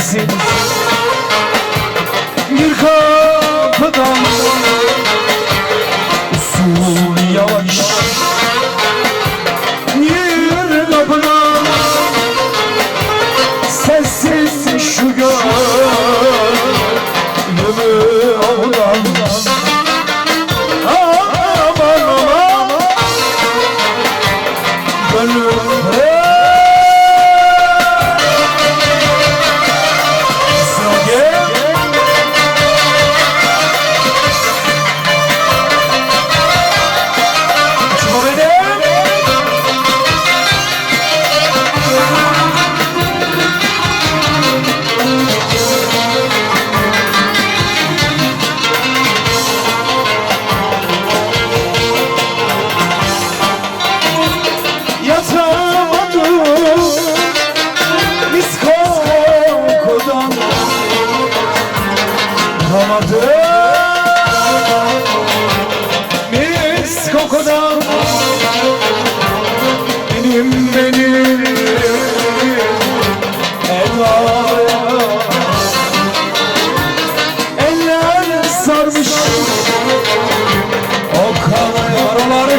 gelsin. Bir kapıdan Usul yavaş. Bir kapıdan Sessiz şu gönlümü avdan. Aman aman Gönlümü Mis kokudan Benim benim. Eller Eller sarmış. O kala yaraları